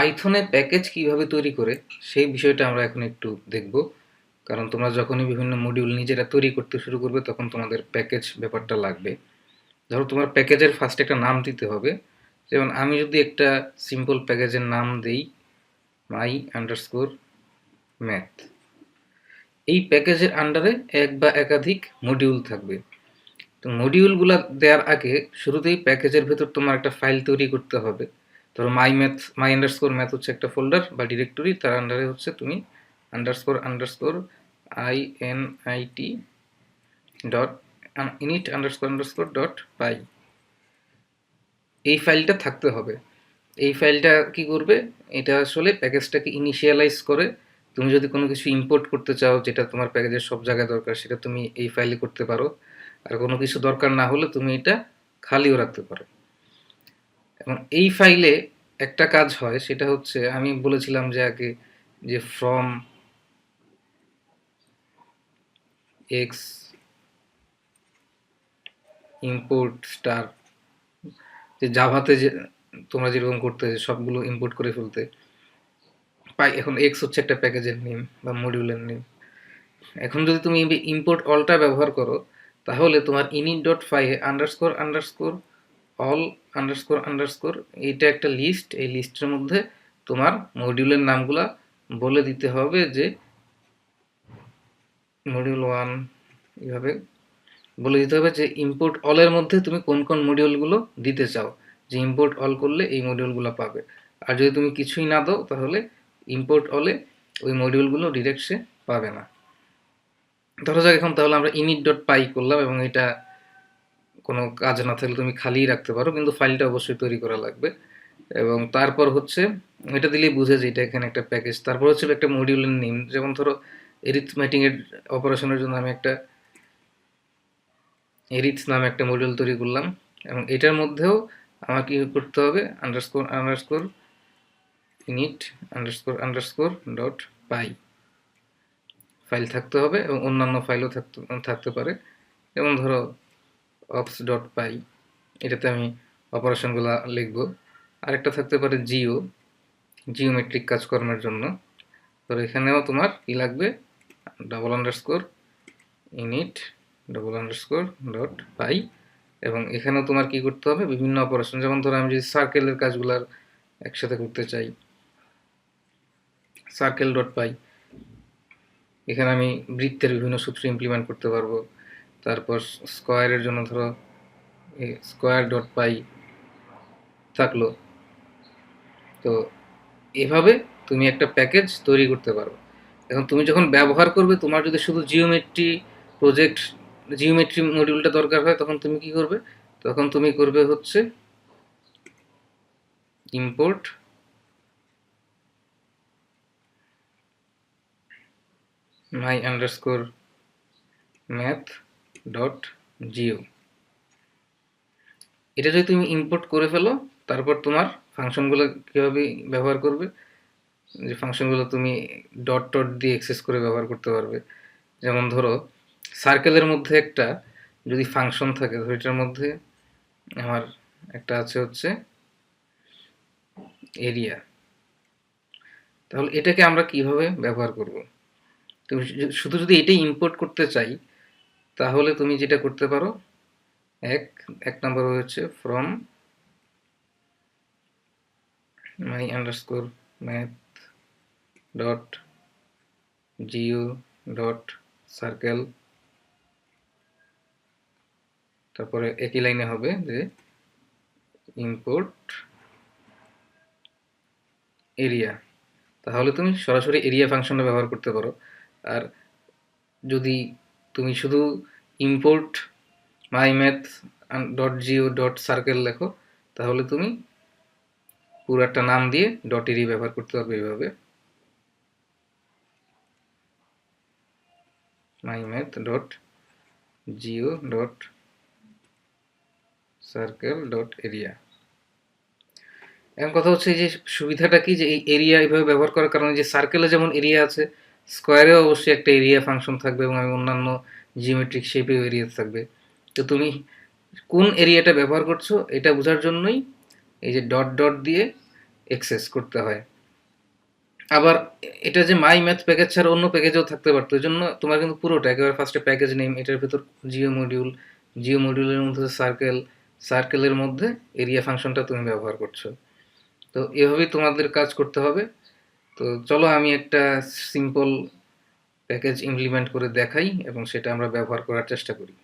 পাইথনে package কীভাবে তৈরি করে, সেই বিষয়টা আমরা এখন একটু দেখব। কারণ তোমরা যখনই বিভিন্ন মডিউল নিজেরা তৈরি করতে শুরু করবে, তখন তোমাদের প্যাকেজ ব্যাপারটা লাগবে। ধরো তোমার প্যাকেজের ফার্স্ট একটা নাম দিতে হবে। যেমন আমি যদি একটা সিম্পল প্যাকেজের নাম দেই মাই আন্ডারস্কোর ম্যাথ এই প্যাকেজের আন্ডারে এক বা একাধিক মডিউল থাকবে। তো মডিউলগুলো দেওয়ার আগে শুরুতেই প্যাকেজের ভেতর তোমার একটা ফাইল তৈরি করতে হবে। ধরো my math my underscore math হচ্ছে একটা ফোল্ডার বা ডিরেক্টরি তার আন্ডারে হচ্ছে তুমি underscore underscore I N I T dot init underscore underscore dot py এই ফাইলটা থাকতে হবে। এই ফাইলটা কি করবে? এটা আসলে প্যাকেজটাকে ইনিশিয়ালাইজ করে তুমি যদি কোনো কিছু ইম্পোর্ট করতে চাও, যেটা তোমার প্যাকেজের সব জায়গায় দরকার, সেটা তুমি এই ফাইলে করতে পারো। আর কোনো কিছু দরকার না হলে তুমি এটা খালিও রাখতে পারো। এবং এই ফাইলে একটা কাজ হয়, সেটা হচ্ছে আমি বলেছিলাম যে আগে যে ফ্রম এক্স ইম্পোর্ট স্টার যে জাভাতে যে তোমরা যেরকম করতে সবগুলো ইম্পোর্ট করে ফেলতে, পাই এখন এক্স হচ্ছে একটা প্যাকেজের নেম বা মডিউলের নেম এখন যদি তুমি ইম্পোর্ট অলটা ব্যবহার করো, তাহলে তোমার ইনিট ডট ফাইভে underscore underscore all underscore underscore এইটা একটা লিস্ট এই লিস্টের মধ্যে তোমার মডিউলের নামগুলা বলে দিতে হবে যে মডিউল ওয়ান এইভাবে বলে দিতে হবে যে ইম্পোর্ট অলের মধ্যে তুমি কোন কোন মডিউলগুলো দিতে চাও। যে ইম্পোর্ট অল করলে এই মডিউলগুলো পাবে। আর যদি তুমি কিছুই না দাও, তাহলে ইম্পোর্ট অলে ওই মডিউলগুলো ডিরেক্ট সে পাবে না। ধরো যাক এখন তাহলে আমরা ইনিট ডট পাই করলাম এবং এটা কোনো কাজ না থাকলে তুমি খালিই রাখতে পারো, কিন্তু ফাইলটা অবশ্যই তৈরি করা লাগবে। এবং তারপর হচ্ছে, এটা দিলেই বুঝে যে এটা এখানে একটা প্যাকেজ তারপর হচ্ছে একটা মডিউলের নেম যেমন ধরো এরিথমেটিংয়ের অপারেশনের জন্য আমি একটা এরিথ নামে একটা মডিউল তৈরি করলাম। এবং এটার মধ্যেও আমার কি করতে হবে underscore underscore init underscore underscore dot py file থাকতে হবে এবং অন্যান্য ফাইলও থাকতে থাকতে পারে। যেমন ধরো অপস ডট পাই এটাতে আমি অপারেশনগুলো লিখব। আরেকটা থাকতে পারে জিও জিওমেট্রিক কাজকর্মের জন্য। তো এখানেও তোমার কি লাগবে? Double underscore init double underscore dot py এবং এখানেও তোমার কি করতে হবে? বিভিন্ন অপারেশন যেমন ধরো আমি যদি সার্কেলের কাজগুলার একসাথে করতে চাই। সার্কেল ডট পাই এখানে আমি বৃত্তের বিভিন্ন সূত্র ইমপ্লিমেন্ট করতে পারব। তারপর স্কোয়ারের জন্য ধরো স্কোয়ার ডট পাই থাকল। তো এভাবে তুমি একটা প্যাকেজ তৈরি করতে পারো। এখন তুমি যখন ব্যবহার করবে, তোমার যদি শুধু জিওমেট্রি প্রজেক্ট জিওমেট্রি মডিউলটা দরকার হয়, তখন তুমি কি করবে? তখন তুমি করবে হচ্ছে import my underscore math dot geo এটা যদি তুমি ইম্পোর্ট করে ফেলো, তারপর তোমার ফাংশনগুলো কীভাবে ব্যবহার করবে? যে ফাংশনগুলো তুমি ডট ডট দিয়ে এক্সেস করে ব্যবহার করতে পারবে। যেমন ধরো সার্কেলের মধ্যে একটা যদি ফাংশন থাকে, ধরো মধ্যে আমার একটা আছে হচ্ছে এরিয়া তাহলে এটাকে আমরা কীভাবে ব্যবহার করব? তুমি শুধু যদি এটাই ইম্পোর্ট করতে চাই তাহলে তুমি যেটা করতে পারো, এক এক নম্বর হচ্ছে from my underscore math dot geo dot circle তারপরে একই লাইনে হবে যে ইম্পোর্ট এরিয়া তাহলে তুমি সরাসরি এরিয়া ফাংশনটা ব্যবহার করতে পারো। আর যদি তুমি শুধু import my math dot geo dot circle লেখো, তাহলে তুমি পুরো একটা নাম দিয়ে ডট এরি ব্যবহার করতে পারবে এইভাবে। My math dot geo dot circle dot area এখন কথা হচ্ছে যে সুবিধাটা কি? যে এই এরিয়া এইভাবে ব্যবহার করার কারণে যে সার্কেলে যেমন এরিয়া আছে স্কোয়ারেও অবশ্যই একটা এরিয়া ফাংশন থাকবে এবং আমি অন্যান্য জিওমেট্রিক শেপেও এরিয়া থাকবে। তো তুমি কোন এরিয়াটা ব্যবহার করছ, এটা বোঝার জন্যই এই যে ডট ডট দিয়ে এক্সেস করতে হয়। আবার এটা যে মাই ম্যাথ প্যাকেজ ছাড়া অন্য প্যাকেজেও থাকতে পারতো, এই জন্য তোমার কিন্তু পুরোটা, একেবারে ফার্স্টে প্যাকেজ নেম এটার ভেতর জিও মডিউল জিও মডিউলের মধ্যে সার্কেল সার্কেলের মধ্যে এরিয়া ফাংশনটা তুমি ব্যবহার করছ। তো এভাবেই তোমাদের কাজ করতে হবে। তো চলো আমি একটা সিম্পল প্যাকেজ ইমপ্লিমেন্ট করে দেখাই এবং সেটা আমরা ব্যবহার করার চেষ্টা করি।